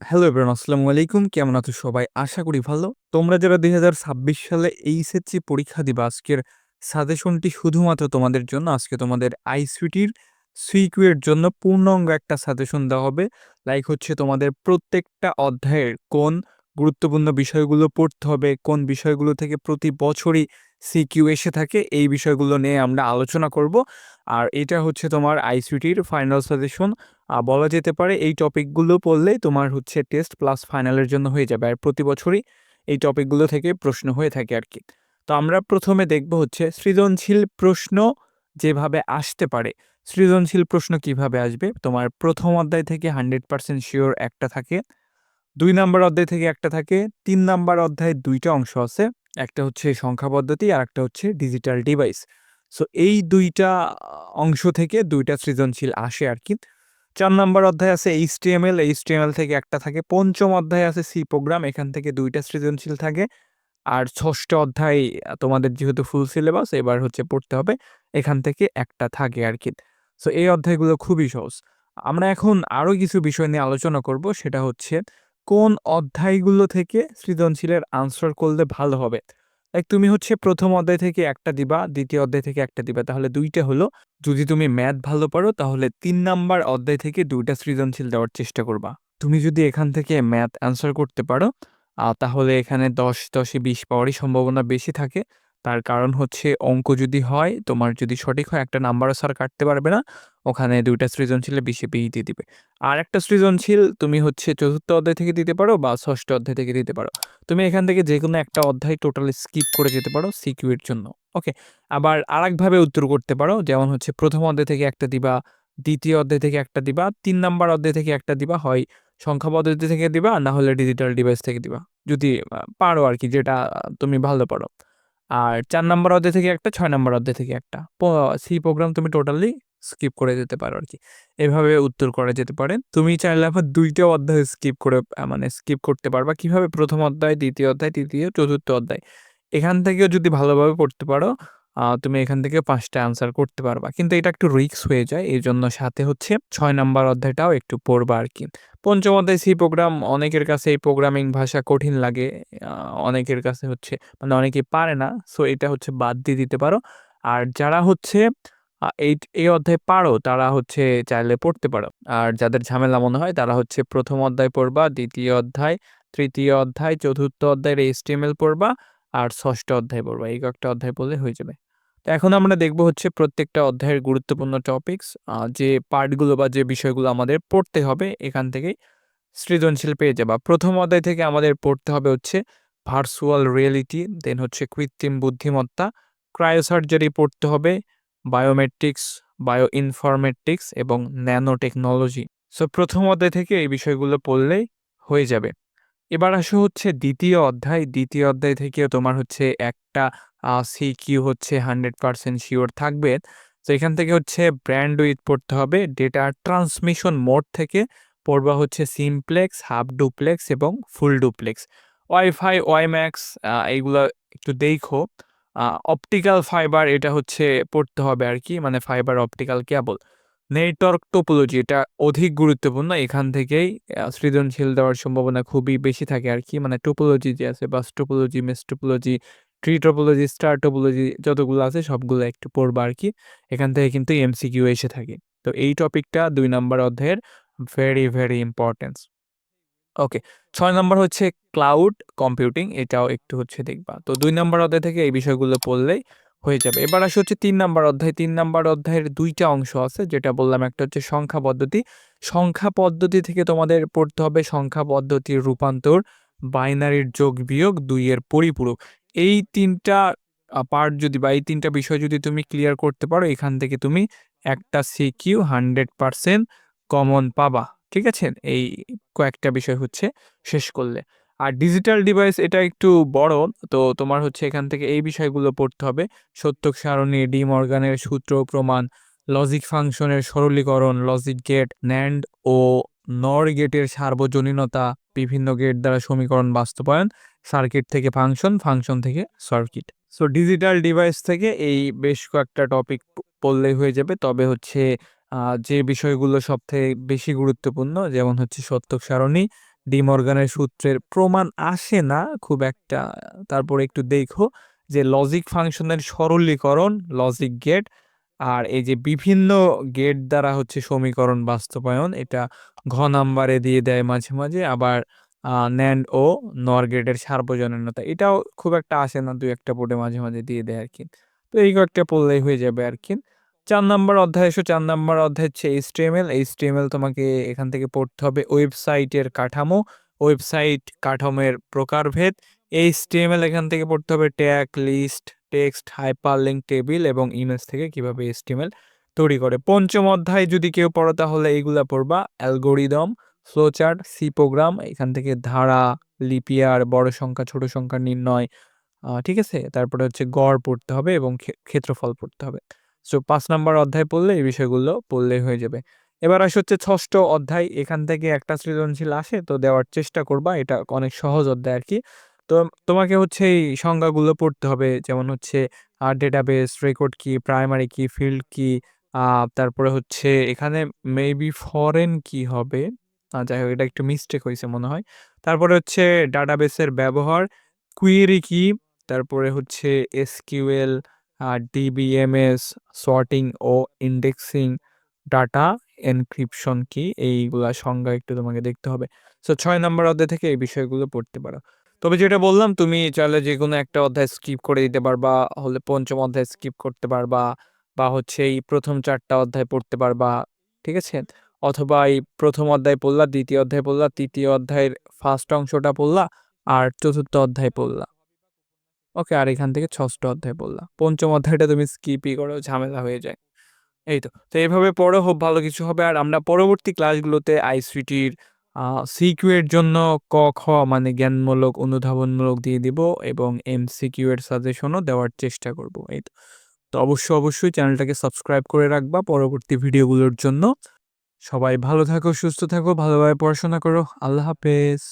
Hello everyone আসসালামু আলাইকুম। কেমন আছো সবাই? আশা করি ভালো। তোমরা যারা দু হাজার ছাব্বিশ সালে এইচএসসি পরীক্ষা দিবা, আজকের সাজেশনটি শুধুমাত্র তোমাদের জন্য। আজকে তোমাদের আইসিটির সিকিউর জন্য পূর্ণাঙ্গ একটা সাজেশন দেওয়া হবে। লাইক হচ্ছে তোমাদের প্রত্যেকটা অধ্যায়ের কোন গুরুত্বপূর্ণ বিষয়গুলো পড়তে হবে, কোন বিষয়গুলো থেকে প্রতি বছরই সিকিউ এসে থাকে, এই বিষয়গুলো নিয়ে আমরা আলোচনা করব। আর এটা হচ্ছে তোমার আইসিটির ফাইনাল সাজেশন বলা যেতে পারে এই টপিকগুলো পড়লে তোমার হচ্ছে টেস্ট প্লাস ফাইনালের জন্য হয়ে যাবে। আর প্রতি বছরই এই টপিকগুলো থেকে প্রশ্ন হয়ে থাকে আর কি তো আমরা প্রথমে দেখব হচ্ছে সৃজনশীল প্রশ্ন যেভাবে আসতে পারে, সৃজনশীল প্রশ্ন কীভাবে আসবে? তোমার প্রথম অধ্যায় থেকে 100% শিওর একটা থাকে। দুই নাম্বার অধ্যায় থেকে একটা থাকে। তিন নাম্বার অধ্যায়ে দুইটা অংশ আছে। একটা হচ্ছে সংখ্যা পদ্ধতি আর একটা হচ্ছে ডিজিটাল ডিভাইস। সো এই দুইটা অংশ থেকে দুইটা সৃজনশীল আসে আর কি চার নাম্বার অধ্যায় আছে H D M HTML, HTML থেকে একটা থাকে। পঞ্চম অধ্যায় আছে সি প্রোগ্রাম, এখান থেকে দুইটা সৃজনশীল থাকে। আর ষষ্ঠ অধ্যায় তোমাদের যেহেতু ফুল সিলেবাস এবার হচ্ছে পড়তে হবে। এখান থেকে একটা থাকে আর কি সো এই অধ্যায়গুলো খুবই সহজ। আমরা এখন আরও কিছু বিষয় নিয়ে আলোচনা করব সেটা হচ্ছে কোন অধ্যায়গুলো থেকে সৃজনশীলের আনসার করলে ভালো হবে? লাইক তুমি হচ্ছে প্রথম অধ্যায় থেকে একটা দিবা, দ্বিতীয় অধ্যায় থেকে একটা দিবা। তাহলে ২ টা হলো। যদি তুমি ম্যাথ ভালো পারো তাহলে তিন নাম্বার অধ্যায় থেকে দুইটা সৃজনশীল দেওয়ার চেষ্টা করবা। তুমি যদি এখান থেকে ম্যাথ অ্যান্সার করতে পারো তাহলে এখানে দশ দশে বিশ পাওয়ারই সম্ভাবনা বেশি থাকে। তার কারণ হচ্ছে অঙ্ক যদি হয়, তোমার যদি সঠিক হয় একটা নাম্বারও স্যার কাটতে পারবে না। ওখানে ২ টা সৃজনশীলে ২০ এ ২০ দিয়ে দিবে। আরেকটা সৃজনশীল তুমি হচ্ছে চতুর্থ অধ্যায় থেকে দিতে পারো বা ষষ্ঠ অধ্যায় থেকে দিতে পারো। তুমি এখান থেকে যেকোনো একটা অধ্যায় টোটালি স্কিপ করে যেতে পারো সিকিউ এর জন্য। ওকে? আবার আরেকভাবে উত্তর করতে পারো। যেমন হচ্ছে প্রথম অধ্যায় থেকে একটা দিবা, দ্বিতীয় অধ্যায় থেকে একটা দিবা, তিন নাম্বার অধ্যায় থেকে একটা দিবা। হয় সংখ্যা পদ্ধতি থেকে দিবা, না হলে ডিজিটাল ডিভাইস থেকে দিবা। যদি পারো আর কি যেটা তুমি ভালো পারো। আর চার নম্বর অধ্যায় থেকে একটা, ছয় নম্বর অধ্যায় থেকে একটা। সি প্রোগ্রাম তুমি টোটালি স্কিপ করে যেতে পারো আর কি এভাবে উত্তর করা যেতে পারে। তুমি চাইলে আবার দুইটা অধ্যায় স্কিপ করে মানে স্কিপ করতে পারবা। কীভাবে? প্রথম অধ্যায়, দ্বিতীয় অধ্যায়, ৩য়, ৪র্থ অধ্যায়। এখান থেকেও যদি ভালোভাবে পড়তে পারো তুমি এখান থেকে ৫ টা অ্যান্সার করতে পারবা। কিন্তু এটা একটু রিস্ক হয়ে যায়। এই জন্য সাথে হচ্ছে ছয় নাম্বার অধ্যায়টাও একটু পড়বা আর কি পঞ্চম অধ্যায় সি প্রোগ্রাম অনেকের কাছে এই প্রোগ্রামিং ভাষা কঠিন লাগে। অনেকের কাছে হচ্ছে মানে অনেকে পারে না। সো এটা হচ্ছে বাদ দিয়ে দিতে পারো। আর যারা হচ্ছে এই এই অধ্যায় পারো তারা হচ্ছে চাইলে পড়তে পারো। আর যাদের ঝামেলা মনে হয় তারা হচ্ছে প্রথম অধ্যায় পড়বা, দ্বিতীয় অধ্যায়, তৃতীয় অধ্যায়, চতুর্থ অধ্যায়ের এইচটিএমএল পড়বা আর ষষ্ঠ অধ্যায় পড়বা। এই কয়েকটা অধ্যায় পড়লে হয়ে যাবে। এখন আমরা দেখব হচ্ছে প্রত্যেকটা অধ্যায়ের গুরুত্বপূর্ণ টপিকস যে পার্টগুলো বা যে বিষয়গুলো আমাদের পড়তে হবে এখান থেকেই সৃজনশীল পেয়ে যাবা। প্রথম অধ্যায় থেকে আমাদের পড়তে হবে হচ্ছে ভার্চুয়াল রিয়েলিটি, দেন হচ্ছে কৃত্রিম বুদ্ধিমত্তা, ক্রায়োসার্জারি পড়তে হবে, বায়োমেট্রিক্স, বায়ো ইনফরমেটিক্স এবং ন্যানো টেকনোলজি। সো প্রথম অধ্যায় থেকে এই বিষয়গুলো পড়লেই হয়ে যাবে। এবার আসো হচ্ছে দ্বিতীয় অধ্যায়। দ্বিতীয় অধ্যায় থেকে তোমার হচ্ছে একটা আ সিকিউ হচ্ছে 100% শিওর থাকবে। তো এখান থেকে হচ্ছে ব্র্যান্ড উইথ পড়তে হবে। ডেটা ট্রান্সমিশন মোড থেকে পড়বা হচ্ছে সিমপ্লেক্স, হাফ ডুপ্লেক্স এবং ফুল ডুপ্লেক্স। ওয়াইফাই, ওয়াইম্যাক্স এইগুলা একটু দেখো অপটিক্যাল ফাইবার এটা হচ্ছে পড়তে হবে আর কি মানে fibre optical cable. Network topology এটা অধিক গুরুত্বপূর্ণ। এখান থেকেই সৃজনশীল দেওয়ার সম্ভাবনা খুবই বেশি থাকে আর কি মানে টোপোলজি যে আছে bus topology, mesh topology, tree topology, star topology যতগুলো আছে সবগুলো একটু পড়বা আরকি। এখান থেকে কিন্তু এমসিকিউ এসে থাকে। তো এই টপিকটা দুই নাম্বার অধ্যায়ের ভেরি, ভেরি ইম্পর্টেন্স ওকে। ছয় নম্বর হচ্ছে ক্লাউড কম্পিউটিং এটাও একটু হচ্ছে দেখবা। তো দুই নাম্বার অধ্যায় থেকে এই বিষয়গুলো পড়লেই হয়ে যাবে। এবার আসি হচ্ছে ৩ নাম্বার অধ্যায়। তিন নাম্বার অধ্যায়ের দুইটা অংশ আছে যেটা বললাম একটা হচ্ছে সংখ্যা পদ্ধতি। সংখ্যা পদ্ধতি থেকে তোমাদের পড়তে হবে সংখ্যা পদ্ধতির রূপান্তর, বাইনারির যোগ বিয়োগ, ২ এর পরিপূরক। এই ৩ টা পার্ট যদি বা এই তিনটা বিষয় যদি তুমি ক্লিয়ার করতে পারো এখান থেকে তুমি একটা সিকিউ 100% কমন পাবা। ঠিক আছে? এই কয়েকটা বিষয় হচ্ছে শেষ করলে। আর ডিজিটাল ডিভাইস এটা একটু বড়। তো তোমার হচ্ছে এখান থেকে এই বিষয়গুলো পড়তে হবে। সত্যক সারণী, ডি মর্গানের সূত্র প্রমাণ, লজিক ফাংশনের সরলীকরণ, লজিক গেট, ন্যান্ড ও নর গেটের সার্বজনীনতা, বিভিন্ন গেট দ্বারা সমীকরণ বাস্তবায়ন, সার্কিট থেকে ফাংশন, ফাংশন থেকে সার্কিট। সো ডিজিটাল ডিভাইস থেকে এই বেশ কয়েকটা টপিক পড়লেই হয়ে যাবে। তবে হচ্ছে যে বিষয়গুলো সবথেকে বেশি গুরুত্বপূর্ণ যেমন হচ্ছে সত্যক সারণী, ডি মর্গানের সূত্রের প্রমাণ আসে না খুব একটা তারপরে একটু দেখো যে লজিক ফাংশনের সরলীকরণ লজিক গেট আর এই যে বিভিন্ন গেট দ্বারা হচ্ছে সমীকরণ বাস্তবায়ন, এটা ঘ নাম্বারে দিয়ে দেয় মাঝে মাঝে, আবার ন্যান্ড ও নর গেটের সার্বজনীনতা, এটাও খুব একটা আসে না, দুই একটা বোর্ডে মাঝে মাঝে দিয়ে দেয় আর কি তো এই কয়েকটা পড়লেই হয়ে যাবে আর কি চার নাম্বার অধ্যায়, এসো চার নাম্বার অধ্যায় হচ্ছে এইচটিএমএল এইচটিএমএল তোমাকে এখান থেকে পড়তে হবে ওয়েবসাইটের কাঠামো ওয়েবসাইট কাঠামোর প্রকারভেদ এইচটিএমএল এখান থেকে পড়তে হবে tag list text hyperlink table এবং ইমেজ থেকে কীভাবে এইচটিএমএল তৈরি করে। পঞ্চম অধ্যায় যদি কেউ পড়ো তাহলে এইগুলা পড়বা। অ্যালগোরিদম ফ্লোচার্ট সি প্রোগ্রাম এখান থেকে ধারা লিপিয়ার বড় সংখ্যা, ছোট সংখ্যা নির্ণয় ঠিক আছে? তারপরে হচ্ছে গড় পড়তে হবে এবং ক্ষে- ক্ষেত্রফল পড়তে হবে। সো পাঁচ নাম্বার অধ্যায় পড়লে এই বিষয়গুলো পড়লেই হয়ে যাবে। এবার আসে হচ্ছে ষষ্ঠ অধ্যায়। এখান থেকে একটা সৃজনশীল আসে, তো দেওয়ার চেষ্টা করবা। এটা অনেক সহজ অধ্যায় আর কি। তো তোমাকে হচ্ছে এই সংজ্ঞাগুলো পড়তে হবে। যেমন হচ্ছে ডেটাবেস রেকর্ড কি প্রাইমারি কি ফিল্ড কি তারপরে হচ্ছে এখানে মেবি ফরেন কি হবে। যাই হোক, এটা একটু মিস্টেক হয়েছে মনে হয়। তারপরে হচ্ছে ডাটাবেসের ব্যবহার কুয়েরি কি তারপরে হচ্ছে এসকিউএল ডিবিএমএস সর্টিং ও ইন্ডেক্সিং ডাটা এনক্রিপশন কি এইগুলা সংজ্ঞা একটু তোমাকে দেখতে হবে। সো ছয় নম্বর অধ্যায় থেকে এই বিষয়গুলো পড়তে পারো। তবে যেটা বললাম, তুমি চাইলে যে কোনো একটা অধ্যায় স্কিপ করে দিতে পারবা, হলে পঞ্চম অধ্যায় স্কিপ করতে পারবা, বা হচ্ছে এই প্রথম চারটা অধ্যায় পড়তে পারবা, ঠিক আছে? অথবা এই প্রথম অধ্যায় পড়লা, দ্বিতীয় অধ্যায় পড়লা, তৃতীয় অধ্যায়ের ফার্স্ট অংশটা পড়লা, আর চতুর্থ অধ্যায় পড়লা। ওকে, আর এখান থেকে ষষ্ঠ অধ্যায় পড়লা। পঞ্চম অধ্যায়টা তুমি স্কিপই করো, ঝামেলা হয়ে যায়। এই তো তো এইভাবে পড়ো খুব ভালো কিছু হবে। আর আমরা পরবর্তী ক্লাসগুলোতে আইসিটির সিকিউ এর জন্য ক, খ মানে জ্ঞানমূলক, অনুধাবনমূলক দিয়ে দিব এবং এমসিকিউ এর সাজেশনও দেওয়ার চেষ্টা করব, এই তো। তো অবশ্যই অবশ্যই চ্যানেলটাকে সাবস্ক্রাইব করে রাখবা পরবর্তী ভিডিওগুলোর জন্য। সবাই ভালো থাকো, সুস্থ থাকো, ভালোভাবে পড়াশোনা করো। আল্লাহ হাফেজ।